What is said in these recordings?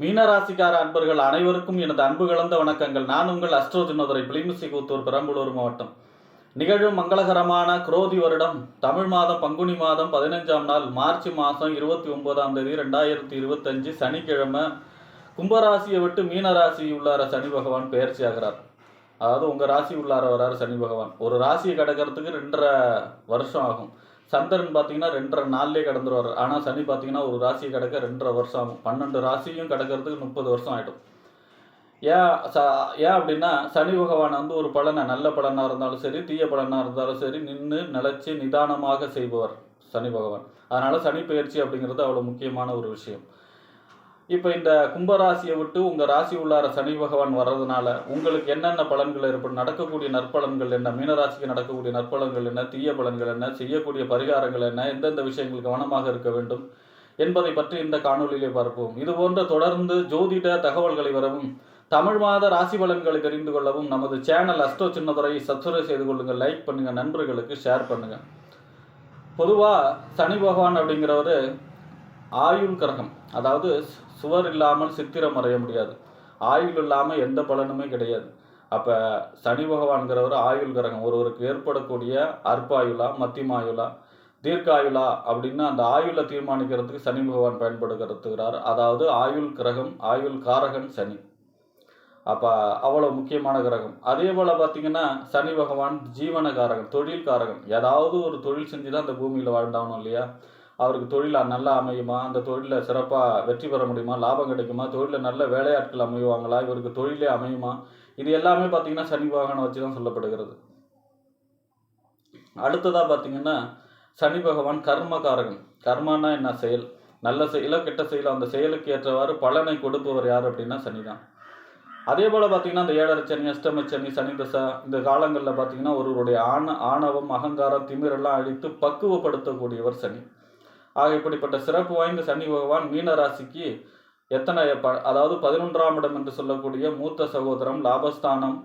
மீனராசிக்கார அன்பர்கள் அனைவருக்கும் எனது அன்பு கலந்த வணக்கங்கள். நான் உங்கள் அஸ்ட்ரோ தினோதரை பிளிமிசி கூத்தூர் பெரம்பலூர் மாவட்டம். நிகழும் மங்களகரமான குரோதி வருடம் தமிழ் மாதம் பங்குனி மாதம் பதினைஞ்சாம் நாள் மார்ச் மாதம் இருபத்தி ஒன்பதாம் தேதி ரெண்டாயிரத்தி இருபத்தஞ்சு சனிக்கிழமை. கும்பராசியை விட்டு மீனராசி உள்ளார சனி பகவான் பெயர்ச்சி ஆகிறார். அதாவது உங்கள் ராசி உள்ளார வராரு சனி பகவான். ஒரு ராசியை கடக்கிறதுக்கு ரெண்டரை வருஷம் ஆகும். சந்திரன் பார்த்தீங்கன்னா ரெண்டரை நாள்லேயே கடந்துருவார். ஆனால் சனி பார்த்தீங்கன்னா ஒரு ராசியை கடக்க ரெண்டரை வருஷம் ஆகும். பன்னெண்டு ராசியும் கிடக்கிறதுக்கு முப்பது வருஷம் ஆகிடும் ஏன் ச ஏன் அப்படின்னா சனி பகவான் வந்து ஒரு பலனை நல்ல பலனாக இருந்தாலும் சரி தீய பலனாக இருந்தாலும் சரி நின்று நிலச்சி நிதானமாக செய்பவர் சனி பகவான். அதனால் சனி பயிற்சி அப்படிங்கிறது அவ்வளோ முக்கியமான ஒரு விஷயம். இப்போ இந்த கும்பராசியை விட்டு உங்கள் ராசி உள்ளார சனி பகவான் வர்றதுனால உங்களுக்கு என்னென்ன பலன்கள் ஏற்படும் நடக்கக்கூடிய நற்பலன்கள் என்ன? மீனராசிக்கு நடக்கக்கூடிய நற்பலன்கள் என்ன? தீய பலன்கள் என்ன? செய்யக்கூடிய பரிகாரங்கள் என்ன? எந்தெந்த விஷயங்கள் கவனமாக இருக்க வேண்டும் என்பதை பற்றி இந்த காணொலியிலே பார்ப்போம். இது போன்ற தொடர்ந்து ஜோதிட தகவல்களை வரவும் தமிழ் மாத ராசி பலன்களை தெரிந்து கொள்ளவும் நமது சேனல் அஸ்டோ சின்னதுரை சப்ஸ்கிரைப் செய்து கொள்ளுங்கள் லைக் பண்ணுங்கள் நண்பர்களுக்கு ஷேர் பண்ணுங்கள் பொதுவாக சனி பகவான் அப்படிங்கிறவர் ஆயுள் கிரகம் அதாவது சுவர் இல்லாமல் சித்திரம் வரைய முடியாது. ஆயுள் இல்லாமல் எந்த பலனுமே கிடையாது. அப்போ சனி பகவான்கிறவர் ஆயுள் கிரகம். ஒருவருக்கு ஏற்படக்கூடிய அற்பாயுளா மத்தியமாயுளா தீர்க்காயுளா அப்படின்னு அந்த ஆயுளை தீர்மானிக்கிறதுக்கு சனி பகவான் பயன்படுத்துகிறார். அதாவது ஆயுள் கிரகம் ஆயுள் காரகன் சனி. அப்போ அவ்வளோ முக்கியமான கிரகம். அதே போல் பார்த்தீங்கன்னா சனி பகவான் ஜீவன காரகன் தொழில் காரகன் ஏதாவது ஒரு தொழில் செஞ்சு தான் அந்த பூமியில் வாழ்ந்தாகணும் இல்லையா? அவருக்கு தொழில் நல்லா அமையுமா? அந்த தொழிலில் சிறப்பாக வெற்றி பெற முடியுமா? லாபம் கிடைக்குமா? தொழிலில் நல்ல வேலையாட்கள் அமைவாங்களா? இவருக்கு தொழிலே அமையுமா? இது எல்லாமே பார்த்தீங்கன்னா சனி பகவானை வச்சு தான் சொல்லப்படுகிறது. அடுத்ததாக பார்த்தீங்கன்னா சனி பகவான் கர்மகாரகன் கர்மானா என்ன? செயல். நல்ல செயலோ கெட்ட செயலோ அந்த செயலுக்கு ஏற்றவாறு பலனை கொடுப்பவர் யார் அப்படின்னா சனி தான் அதே போல் பார்த்தீங்கன்னா இந்த ஏழரை சனி அஷ்டம சனி சனி தசை இந்த காலங்களில் பார்த்தீங்கன்னா ஒருவருடைய ஆண ஆணவம் அகங்காரம் திமிரெல்லாம் அழித்து பக்குவப்படுத்தக்கூடியவர் சனி. ஆக இப்படிப்பட்ட சிறப்பு வாய்ந்த சனி பகவான் மீன ராசிக்கு எத்தனை ப அதாவது பதினொன்றாம் இடம் என்று சொல்லக்கூடிய மூத்த சகோதரம் லாபஸ்தானம்.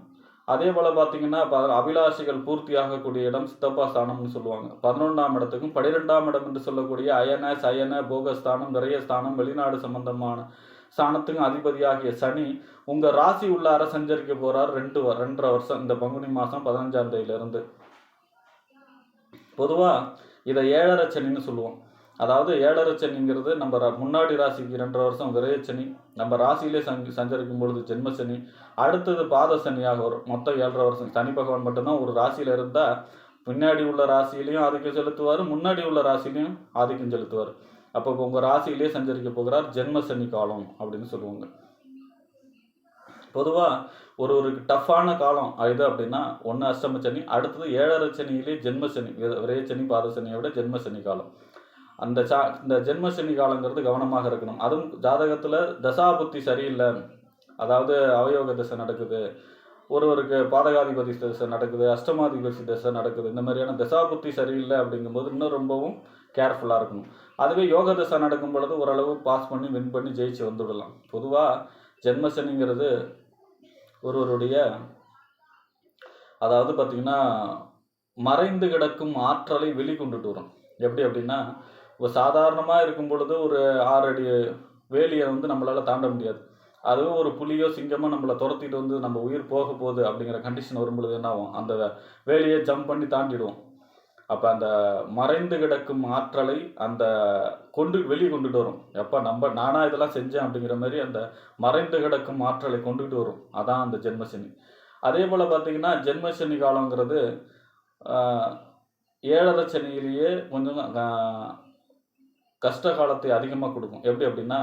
அதே போல் பார்த்தீங்கன்னா அபிலாஷிகள் பூர்த்தியாகக்கூடிய இடம் சித்தப்பா ஸ்தானம்னு சொல்லுவாங்க. பதினொன்றாம் இடத்துக்கும் பனிரெண்டாம் இடம் என்று சொல்லக்கூடிய அயன சயன போகஸ்தானம் நிறைய ஸ்தானம் வெளிநாடு சம்பந்தமான ஸ்தானத்துக்கும் அதிபதியாகிய சனி உங்கள் ராசி உள்ளார சஞ்சரிக்க போகிறார் ரெண்டு ரெண்டரை வருஷம் இந்த பங்குனி மாதம் பதினஞ்சாம் தேதியிலிருந்து. பொதுவாக இதை ஏழரை சனின்னு சொல்லுவோம். அதாவது ஏழரை சனிங்கிறது நம்ம முன்னாடி ராசிக்கு ரெண்டரை வருஷம் விரைய சனி நம்ம ராசியிலே சஞ்சி சஞ்சரிக்கும் பொழுது ஜென்ம சனி அடுத்தது பாத சனியாக வரும். மொத்தம் ஏழரை வருஷம். சனி பகவான் மட்டும்தான் ஒரு ராசியில் இருந்தால் பின்னாடி உள்ள ராசியிலையும் ஆதிக்கம் செலுத்துவார் முன்னாடி உள்ள ராசிலையும் ஆதிக்கம் செலுத்துவார். அப்போ உங்கள் ராசியிலே சஞ்சரிக்க போகிறார் ஜென்ம சனி காலம் அப்படின்னு சொல்லுவாங்க. பொதுவாக ஒரு ஒரு டஃப்பான காலம் இது அப்படின்னா ஒன்று அஷ்டம சனி அடுத்தது ஏழரை சனியிலே ஜென்ம சனி வி- விரைய சனி பாத சனியை விட ஜென்ம சனி காலம். அந்த சா இந்த ஜென்ம சனி காலங்கிறது கவனமாக இருக்கணும். அதுவும் ஜாதகத்தில் தசாபுத்தி சரியில்லை. அதாவது அவயோக தசை நடக்குது. ஒருவருக்கு பாதகாதிபதி தசை நடக்குது அஷ்டமாதிபதி தசை நடக்குது. இந்த மாதிரியான தசாபுத்தி சரியில்லை அப்படிங்கும்போது இன்னும் ரொம்பவும் கேர்ஃபுல்லாக இருக்கணும். அதுவே யோக தசை நடக்கும் பொழுது ஓரளவு பாஸ் பண்ணி வின் பண்ணி ஜெயிச்சு வந்துவிடலாம் பொதுவாக ஜென்மசனிங்கிறது ஒருவருடைய அதாவது பார்த்திங்கன்னா மறைந்து கிடக்கும் ஆற்றலை வெளிக்கொண்டுட்டு வரும். எப்படி அப்படின்னா இப்போ சாதாரணமாக இருக்கும் பொழுது ஒரு ஆறு அடி வேலியை வந்து நம்மளால் தாண்ட முடியாது. அதுவே ஒரு புலியோ சிங்கமோ நம்மளை துரத்திட்டு வந்து நம்ம உயிர் போக போகுது அப்படிங்கிற கண்டிஷன் வரும் பொழுது என்ன ஆகும்? அந்த வேலியை ஜம்ப் பண்ணி தாண்டிடுவோம். அப்போ அந்த மறைந்து கிடக்கும் ஆற்றலை அந்த கொண்டு வெளியே கொண்டுட்டு வரும். எப்போ நம்ம நானாக இதெல்லாம் செஞ்சேன் அப்படிங்கிற மாதிரி அந்த மறைந்து கிடக்கும் ஆற்றலை கொண்டுகிட்டு வரும். அதான் அந்த ஜென்மசனி. அதே போல் பார்த்திங்கன்னா ஜென்மசனி காலங்கிறது ஏழரை சனியிலேயே கொஞ்சம் கஷ்ட காலத்தை அதிகமாக கொடுக்கும். எப்படி அப்படின்னா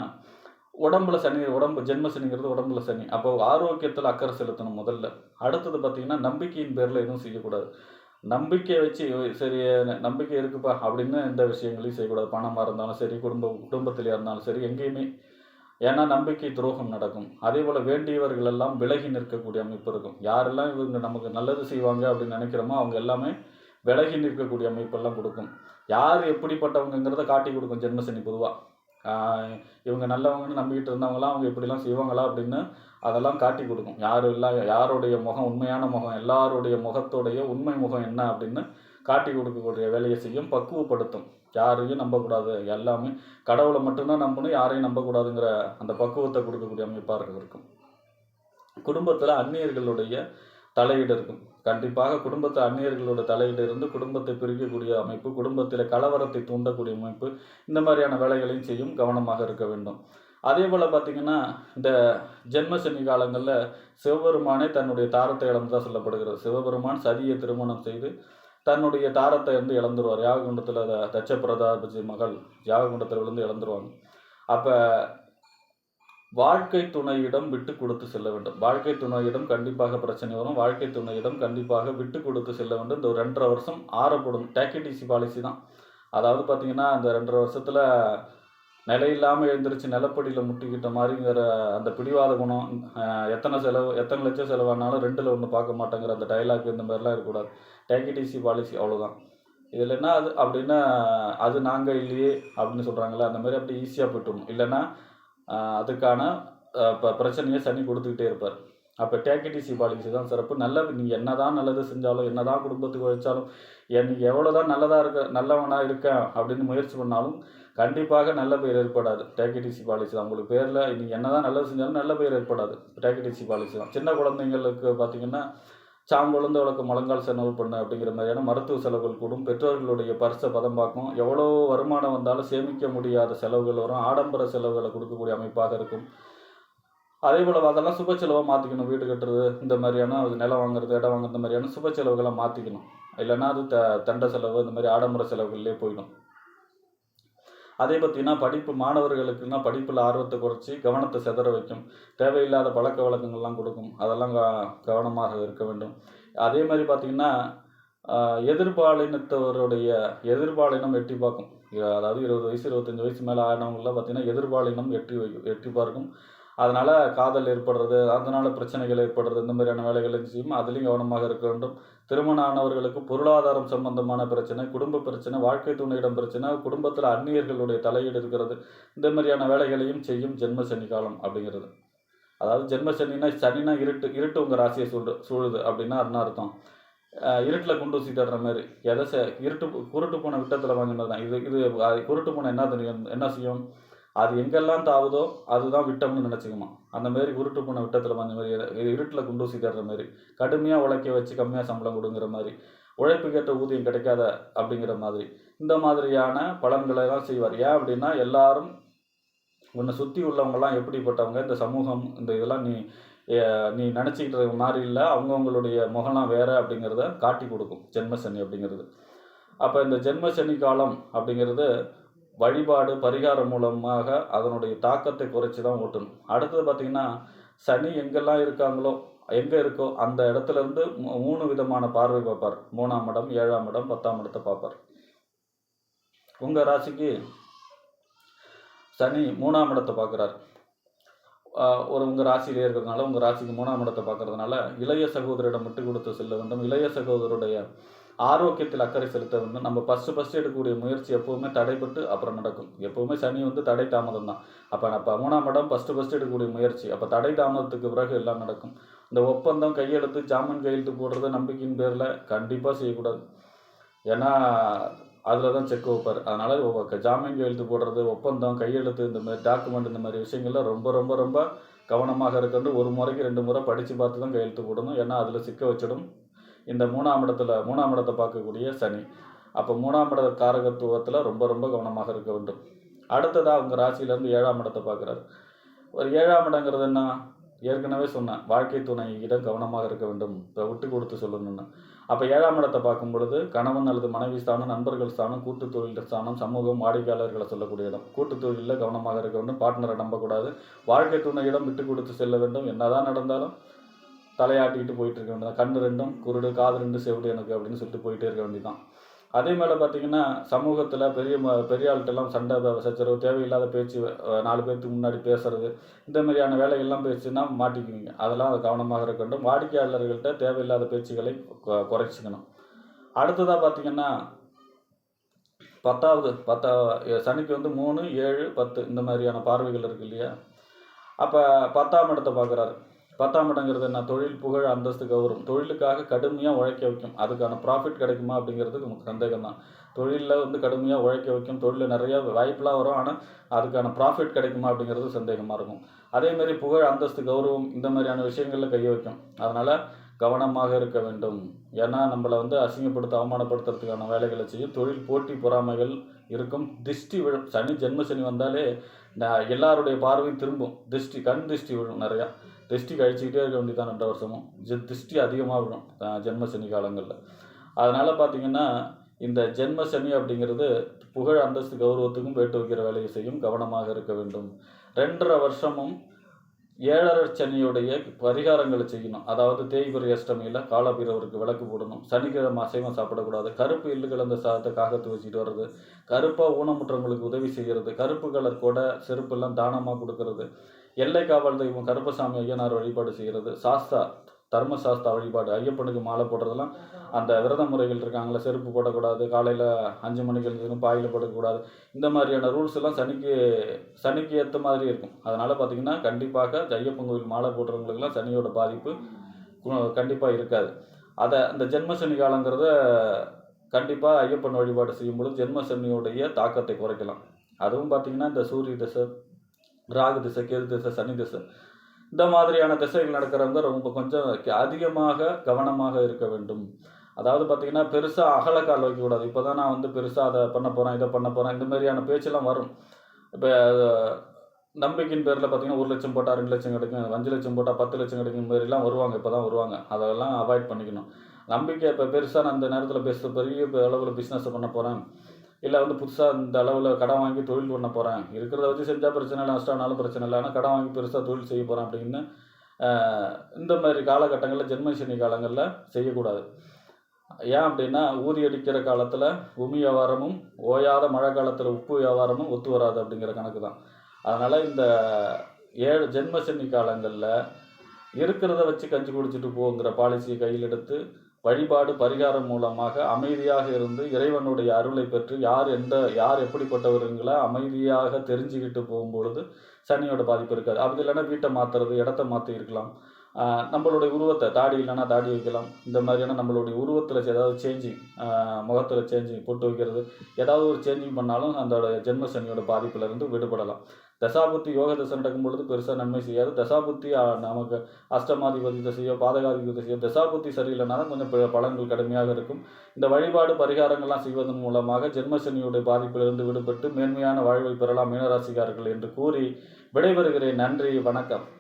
உடம்புல சனி உடம்பு ஜென்ம சனிங்கிறது உடம்புல சனி. அப்போ ஆரோக்கியத்தில் அக்கறை செலுத்தணும் முதல்ல. அடுத்தது பார்த்தீங்கன்னா நம்பிக்கையின் பேரில் எதுவும் செய்யக்கூடாது. நம்பிக்கையை வச்சு சரி நம்பிக்கை இருக்குப்பா அப்படின்னு எந்த விஷயங்களையும் செய்யக்கூடாது. பணமாக இருந்தாலும் சரி குடும்ப குடும்பத்திலையாக இருந்தாலும் சரி எங்கேயுமே. ஏன்னா நம்பிக்கை துரோகம் நடக்கும். அதே போல் வேண்டியவர்கள் எல்லாம் விலகி நிற்கக்கூடிய அமைப்பு இருக்கும். யாரெல்லாம் இவங்க நமக்கு நல்லது செய்வாங்க அப்படின்னு நினைக்கிறோமோ அவங்க எல்லாமே விலகி நிற்கக்கூடிய அமைப்பெல்லாம் கொடுக்கும். யார் எப்படிப்பட்டவங்கங்கிறத காட்டி கொடுக்கும் ஜென்மசனி பொதுவாக இவங்க நல்லவங்கன்னு நம்பிக்கிட்டு இருந்தவங்களாம் அவங்க இப்படிலாம் செய்வாங்களா அப்படின்னு அதெல்லாம் காட்டி கொடுக்கும். யார் எல்லாம் யாருடைய முகம் உண்மையான முகம் எல்லாருடைய முகத்தோடைய உண்மை முகம் என்ன அப்படின்னு காட்டி கொடுக்கக்கூடிய வேலையை செய்யும் பக்குவப்படுத்தும். யாரையும் நம்பக்கூடாது. எல்லாமே கடவுளை மட்டும்தான் நம்பணும் யாரையும் நம்பக்கூடாதுங்கிற அந்த பக்குவத்தை கொடுக்கக்கூடிய அமைப்பாக இருக்கும். குடும்பத்தில் அந்நியர்களுடைய தலையீடு இருக்கும் கண்டிப்பாக குடும்பத்தை அந்நியர்களோட தலையீடு இருந்து குடும்பத்தை பிரிக்கக்கூடிய அமைப்பு குடும்பத்தில் கலவரத்தை தூண்டக்கூடிய அமைப்பு இந்த மாதிரியான வேலைகளையும் செய்யும் கவனமாக இருக்க வேண்டும். அதே போல் பார்த்திங்கன்னா இந்த ஜென்ம சனி காலங்களில் சிவபெருமானே தன்னுடைய தாரத்தை இழந்ததாக சொல்லப்படுகிறது. சிவபெருமான் சதியை திருமணம் செய்து தன்னுடைய தாரத்தை வந்து இழந்துருவார். யாககுண்டத்தில் தட்ச பிரதாபஜி மகள் யாககுண்டத்தில் விழுந்து இழந்துருவாங்க. அப்போ வாழ்க்கை துணையிடம் விட்டு கொடுத்து செல்ல வேண்டும். வாழ்க்கை துணையிடம் கண்டிப்பாக பிரச்சனை வரும். வாழ்க்கை துணையிடம் கண்டிப்பாக விட்டு கொடுத்து செல்ல வேண்டும். இந்த ஒரு ரெண்டரை வருஷம் ஆறப்படும். டேக்கடிசி பாலிசி தான். அதாவது பார்த்தீங்கன்னா அந்த ரெண்டரை வருஷத்தில் நிலையில்லாமல் எழுந்திரிச்சு நிலப்படியில் முட்டிக்கிட்ட மாதிரிங்கிற அந்த பிடிவாத குணம் எத்தனை செலவு எத்தனை லட்சம் செலவானாலும் ரெண்டில் ஒன்று பார்க்க மாட்டேங்கிற அந்த டைலாக் இந்த மாதிரிலாம் இருக்கக்கூடாது. டேக்கடிசி பாலிசி அவ்வளோதான் இதில் என்ன அது அப்படின்னா அது நாங்கள் இல்லையே அப்படின்னு சொல்கிறாங்களே அந்த மாதிரி அப்படி ஈஸியாக போய்ட்டோம் இல்லைன்னா அதுக்கான இப்போ பிரச்சனையை சனி கொடுத்துக்கிட்டே இருப்பார். அப்போ டேக்கடிசி பாலிசி தான் சிறப்பு. நல்ல நீங்கள் என்ன தான் நல்லது செஞ்சாலும் என்ன தான் குடும்பத்துக்கு வச்சாலும் எனக்கு எவ்வளோ தான் நல்லதாக இருக்க நல்லவனாக இருக்கேன் அப்படின்னு முயற்சி பண்ணாலும் கண்டிப்பாக நல்ல பெயர் ஏற்படாது. டேக்கெடிசி பாலிசி தான். உங்களுக்கு பேரில் நீங்கள் என்ன தான் நல்லது செஞ்சாலும் நல்ல பெயர் ஏற்படாது. டேக்கெடிசி பாலிசி தான். சின்ன குழந்தைங்களுக்கு பார்த்திங்கன்னா சாங்குழந்த வழக்கு முழங்கால் செலவு பண்ண அப்படிங்கிற மாதிரியான மருத்துவ செலவுகள் கூடும். பெற்றோர்களுடைய பரிசை பதம் பார்க்கும் எவ்வளோ வருமானம் வந்தாலும் சேமிக்க முடியாத செலவுகள் வரும். ஆடம்பர செலவுகளை கொடுக்கக்கூடிய அமைப்பாக இருக்கும். அதே போல் அதெல்லாம் சுப செலவாக மாற்றிக்கணும் வீடு கட்டுறது இந்த மாதிரியான அது நிலம் வாங்குறது இடம் வாங்குறது இந்த மாதிரியான சுப செலவுகளை மாற்றிக்கணும் இல்லைன்னா அது த தண்ட செலவு இந்த மாதிரி ஆடம்பர செலவுகள்லேயே போயிடும். அதே பார்த்தீங்கன்னா படிப்பு மாணவர்களுக்குன்னா படிப்பில் ஆர்வத்தை குறைச்சி கவனத்தை சிதற வைக்கும். தேவையில்லாத பழக்க வழக்கங்கள்லாம் கொடுக்கும். அதெல்லாம் க- கவனமாக இருக்க வேண்டும். அதே மாதிரி பார்த்திங்கன்னா எதிர்பாலினத்தவருடைய எதிர்பாலினம் எட்டி பார்க்கும். அதாவது இருபது வயசு இருபத்தஞ்சி வயசு மேலே ஆனவங்களாம் பார்த்தீங்கன்னா எதிர்பாலினம் எட்டி வைக்கும் எட்டி பார்க்கும். அதனால் காதல் ஏற்படுறது அதனால் பிரச்சனைகள் ஏற்படுறது இந்த மாதிரியான வேலைகளையும் செய்யும். அதுலேயும் கவனமாக இருக்க வேண்டும். திருமணம் ஆனவர்களுக்கு பொருளாதாரம் சம்பந்தமான பிரச்சனை குடும்ப பிரச்சனை வாழ்க்கை துணையிடம் பிரச்சனை குடும்பத்தில் அந்நியர்களுடைய தலையீடு இருக்கிறது. இந்த மாதிரியான வேலைகளையும் செய்யும் ஜென்ம சனி காலம் அப்படிங்கிறது. அதாவது ஜென்ம சனினா சனினா இருட்டு இருட்டு உங்கள் ராசியை சூழ் சூழுது அப்படின்னா என்ன அர்த்தம். இருட்டில் குண்டு ஊசி தடுற மாதிரி எதை செ இருட்டு குருட்டு போன விட்டத்தில் வாங்கினது தான் இது இது குருட்டு போன என்ன தெரியும் என்ன செய்யும்? அது எங்கெல்லாம் தாவுதோ அதுதான் விட்டம்னு நினச்சிக்குமா. அந்த மாதிரி உருட்டு போன விட்டத்தில் வந்த மாதிரி இருட்டில் குண்டூசி தர்ற மாதிரி கடுமையாக உழைக்க வச்சு கம்மியாக சம்பளம் கொடுங்கிற மாதிரி உழைப்புக்கேற்ற ஊதியம் கிடைக்காத அப்படிங்கிற மாதிரி இந்த மாதிரியான பலன்களை தான் செய்வார். ஏன் அப்படின்னா எல்லாரும் உன்னை சுற்றி உள்ளவங்கலாம் எப்படிப்பட்டவங்க? இந்த சமூகம் இந்த இதெல்லாம் நீ நீ நினச்சிக்கிட்டு மாதிரி இல்லை. அவங்கவுங்களுடைய முகலாம் வேறு அப்படிங்கிறத காட்டி கொடுக்கும். ஜென்மசனி அப்படிங்கிறது. அப்போ இந்த ஜென்மசனி காலம் அப்படிங்கிறது வழிபாடு பரிகாரம் மூலமாக அதனுடைய தாக்கத்தை குறைச்சி தான் ஓட்டணும். அடுத்தது பார்த்திங்கன்னா சனி எங்கெல்லாம் இருக்காங்களோ எங்கே இருக்கோ அந்த இடத்துல இருந்து மூ- மூணு விதமான பார்வை பார்ப்பார். மூணாம் இடம் ஏழாம் இடம் பத்தாம் இடத்தை பார்ப்பார். உங்கள் ராசிக்கு சனி மூணாம் இடத்தை பார்க்குறார். ஒரு உங்கள் ராசியிலே இருக்கிறதுனால உங்கள் ராசிக்கு மூணாம் இடத்தை பார்க்கறதுனால இளைய சகோதரிடம் விட்டு கொடுத்து செல்ல வேண்டும். இளைய சகோதரருடைய ஆரோக்கியத்தில் அக்கறை செலுத்த வந்து நம்ம ஃபஸ்ட்டு ஃபஸ்ட்டு எடுக்கக்கூடிய முயற்சி எப்போவுமே தடைப்பட்டு அப்புறம் நடக்கும். எப்போவுமே சனி வந்து தடை தாமதம் தான். அப்போ அப்போ மூணாம் இடம் ஃபஸ்ட்டு ஃபஸ்ட்டு எடுக்கக்கூடிய முயற்சி. அப்போ தடை தாமதத்துக்கு பிறகு எல்லாம் நடக்கும். இந்த ஒப்பந்தம் கையெழுத்து ஜாமீன் கையெழுத்து போடுறது நம்பிக்கையின் பேரில் கண்டிப்பாக செய்யக்கூடாது. ஏன்னா அதில் தான் செக் வைப்பார். அதனால் ஜாமீன் கையெழுத்து போடுறது ஒப்பந்தம் கையெழுத்து இந்த மாதிரி டாக்குமெண்ட் இந்த மாதிரி விஷயங்கள்லாம் ரொம்ப ரொம்ப ரொம்ப கவனமாக இருக்கிறது ஒரு முறைக்கு ரெண்டு முறை படித்து பார்த்து தான் கையெழுத்து போடணும். ஏன்னா அதில் சிக்க வச்சிடும். இந்த மூணாம் இடத்துல மூணாம் இடத்தை பார்க்கக்கூடிய சனி. அப்போ மூணாம் இட காரகத்துவத்தில் ரொம்ப ரொம்ப கவனமாக இருக்க வேண்டும். அடுத்ததாக அவங்க ராசியிலேருந்து ஏழாம் இடத்தை பார்க்குறாரு. ஒரு ஏழாம் இடங்கிறது என்ன? ஏற்கனவே சொன்னேன் வாழ்க்கை துணையிடம் கவனமாக இருக்க வேண்டும். இப்போ விட்டு கொடுத்து சொல்லணும்னு. அப்போ ஏழாம் இடத்தை பார்க்கும் பொழுது கணவன் அல்லது மனைவி ஸ்தானம் நண்பர்கள் ஸ்தானம் கூட்டு தொழில் ஸ்தானம் சமூகம் வாடிக்கையாளர்களை சொல்லக்கூடிய இடம் கூட்டு தொழிலில் கவனமாக இருக்க வேண்டும். பார்ட்னரை நம்பக்கூடாது. வாழ்க்கை துணையிடம் விட்டு கொடுத்து செல்ல வேண்டும். என்னதான் நடந்தாலும் தலையாட்டிக்கிட்டு போயிட்டு இருக்க வேண்டியதான் கண் ரெண்டும் குருடு காது ரெண்டு செவிடு எனக்கு அப்படின்னு சொல்லிட்டு போயிட்டே இருக்க வேண்டியதான் அதே மேலே பார்த்தீங்கன்னா சமூகத்தில் பெரிய ம பெரிய ஆள்கிட்டலாம் சண்டை சச்சரவு தேவையில்லாத பேச்சு நாலு பேர்த்துக்கு முன்னாடி பேசுறது இந்த மாதிரியான வேலைகள்லாம் பேச்சுன்னா மாட்டிக்குவீங்க. அதெல்லாம் அது கவனமாக இருக்க வேண்டும். வாடிக்கையாளர்கள்ட்ட தேவையில்லாத பேச்சுகளை கொ- குறைச்சிக்கணும். அடுத்ததாக பார்த்தீங்கன்னா பத்தாவது பத்தா சனிக்கு வந்து மூணு ஏழு பத்து இந்த மாதிரியான பார்வைகள் இருக்கு இல்லையா? அப்போ பத்தாம் இடத்தை பார்க்குறாரு பத்தாம் இடங்கிறது என்ன? தொழில் புகழ் அந்தஸ்து கௌரவம். தொழிலுக்காக கடுமையாக உழைக்க வைக்கும். அதுக்கான ப்ராஃபிட் கிடைக்குமா அப்படிங்கிறது நமக்கு சந்தேகம் தான். தொழிலில் வந்து கடுமையாக உழைக்க வைக்கும். தொழிலில் நிறையா வாய்ப்பெலாம் வரும். ஆனால் அதுக்கான ப்ராஃபிட் கிடைக்குமா அப்படிங்கிறது சந்தேகமாக இருக்கும். அதேமாரி புகழ் அந்தஸ்து கௌரவம் இந்த மாதிரியான விஷயங்களில் கை வைக்கும். அதனால் கவனமாக இருக்க வேண்டும். ஏன்னா நம்மளை வந்து அசிங்கப்படுத்த அவமானப்படுத்துறதுக்கான வேலைகளை செய்யும். தொழில் போட்டி பொறாமைகள் இருக்கும். திஷ்டி விழும். சனி ஜென்ம சனி வந்தாலே எல்லாருடைய பார்வையும் திரும்பும். திஷ்டி கண் திஷ்டி விழும் நிறையா. திருஷ்டி கழிச்சிக்கிட்டே இருக்க வேண்டியதான் ரெண்டு வருஷமும். ஜி- திருஷ்டி அதிகமாக விடும் ஜென்ம சனி காலங்களில். அதனால் பார்த்தீங்கன்னா இந்த ஜென்ம சனி அப்படிங்கிறது புகழ் அந்தஸ்து கௌரவத்துக்கும் வேட்டு வைக்கிற வேலையை செய்யும் கவனமாக இருக்க வேண்டும். ரெண்டரை வருஷமும் ஏழரை சனியுடைய பரிகாரங்களை செய்யணும். அதாவது தேய்பிரை அஷ்டமியில் காலபீரவருக்கு விளக்கு போடணும். சனிக்கிழமை அசைவம் சாப்பிடக்கூடாது. கருப்பு இல்லு கலந்த சாதத்தை காகத்து வச்சுட்டு வர்றது. கருப்பாக ஊனமுற்றவங்களுக்கு உதவி செய்கிறது கருப்பு கலர் கொடை செருப்பெல்லாம் தானமாக கொடுக்கறது. எல்லை காவல் தெய்வம் கருப்பசாமி ஐயனார் வழிபாடு செய்கிறது. சாஸ்தா தர்ம சாஸ்தா வழிபாடு. ஐயப்பனுக்கு மாலை போடுறதெல்லாம் அந்த விரத முறைகள் இருக்காங்களே செருப்பு போடக்கூடாது காலையில் அஞ்சு மணிக்கு எழுந்துக்கணும் பாயில் போடக்கூடாது. இந்த மாதிரியான ரூல்ஸ் எல்லாம் சனிக்கு சனிக்கு ஏற்ற மாதிரி இருக்கும். அதனால் பார்த்தீங்கன்னா கண்டிப்பாக ஐயப்பன் கோவில் மாலை போடுறவங்களுக்குலாம் சனியோட பாதிப்பு கண்டிப்பாக இருக்காது. அதை அந்த ஜென்ம சனி காலங்கிறத கண்டிப்பாக ஐயப்பன் வழிபாடு செய்யும்பொழுது ஜென்ம சனியோடைய தாக்கத்தை குறைக்கலாம். அதுவும் பார்த்தீங்கன்னா இந்த சூரிய தசை ராகு திசை கேது திசை சனி திசை. இந்த மாதிரியான திசைகள் நடக்கிறவங்க ரொம்ப கொஞ்சம் அதிகமாக கவனமாக இருக்க வேண்டும். அதாவது பார்த்தீங்கன்னா பெருசாக அகலக்கால் வைக்கக்கூடாது. இப்போ தான் நான் வந்து பெருசாக அதை பண்ண போகிறேன் இதை பண்ண போகிறேன் இந்த மாதிரியான பேச்செல்லாம் வரும். இப்போ நம்பிக்கையின் பேரில் பார்த்தீங்கன்னா ஒரு லட்சம் போட்டால் ரெண்டு லட்சம் கிடைக்கும் அஞ்சு லட்சம் போட்டால் பத்து லட்சம் கிடைக்கும் மாதிரிலாம் வருவாங்க இப்போ தான் வருவாங்க. அதெல்லாம் அவாய்ட் பண்ணிக்கணும். நம்பிக்கை இப்போ பெருசாக நான் அந்த நேரத்தில் பெருசு பெரிய அளவில் பிஸ்னஸ் பண்ண போகிறேன் இல்லை வந்து புதுசாக இந்த அளவில் கடன் வாங்கி தொழில் பண்ண போகிறேன் இருக்கிறத வச்சு செஞ்சால் பிரச்சனை இல்லை நஷ்டம் ஆனாலும் பிரச்சனை இல்லை. ஆனால் கடன் வாங்கி பெருசாக தொழில் செய்ய போகிறேன் அப்படின்னு இந்த மாதிரி காலகட்டங்களில் ஜென்மசனி காலங்களில் செய்யக்கூடாது. ஏன் அப்படின்னா ஊதி அடிக்கிற காலத்தில் உமி வியாபாரமும் ஓயாத மழை காலத்தில் உப்பு வியாபாரமும் ஒத்து வராது அப்படிங்கிற கணக்கு தான். அதனால் இந்த ஏழு ஜென்மசனி காலங்களில் இருக்கிறத வச்சு கஞ்சி குடிச்சிட்டு போங்கிற பாலிசியை கையில் எடுத்து வழிபாடு பரிகாரம் மூலமாக அமைதியாக இருந்து இறைவனுடைய அருளை பெற்று யார் எந்த யார் எப்படிப்பட்டவருங்களை அமைதியாக தெரிஞ்சுக்கிட்டு போகும்பொழுது சனியோட பாதிப்பு இருக்காது. அப்படி இல்லைன்னா வீட்டை மாற்றுறது இடத்த மாற்றி இருக்கலாம். நம்மளுடைய உருவத்தை தாடி இல்லைன்னா தாடி வைக்கலாம். இந்த மாதிரியான நம்மளுடைய உருவத்தில் ஏதாவது சேஞ்சிங் முகத்தில் சேஞ்சிங் பொட்டு வைக்கிறது. ஏதாவது ஒரு சேஞ்சிங் பண்ணாலும் அந்த ஜென்ம சனியோட பாதிப்புலேருந்து விடுபடலாம். தசாபுத்தி யோக தசை நடக்கும் பொழுது பெருசாக நன்மை செய்யாது. தசாபுத்தி நமக்கு அஷ்டமாதிபதி தசையோ பாதகாதிபதி தசையோ தசாபுத்தி சரியில்லைனாலும் கொஞ்சம் பலன்கள் கடுமையாக இருக்கும். இந்த வழிபாடு பரிகாரங்கள்லாம் செய்வதன் மூலமாக ஜென்மசனியுடைய பாதிப்பிலிருந்து விடுபட்டு மேன்மையான வாழ்வை பெறலாம் மீனராசிக்காரர்கள் என்று கூறி விடைபெறுகிறேன். நன்றி வணக்கம்.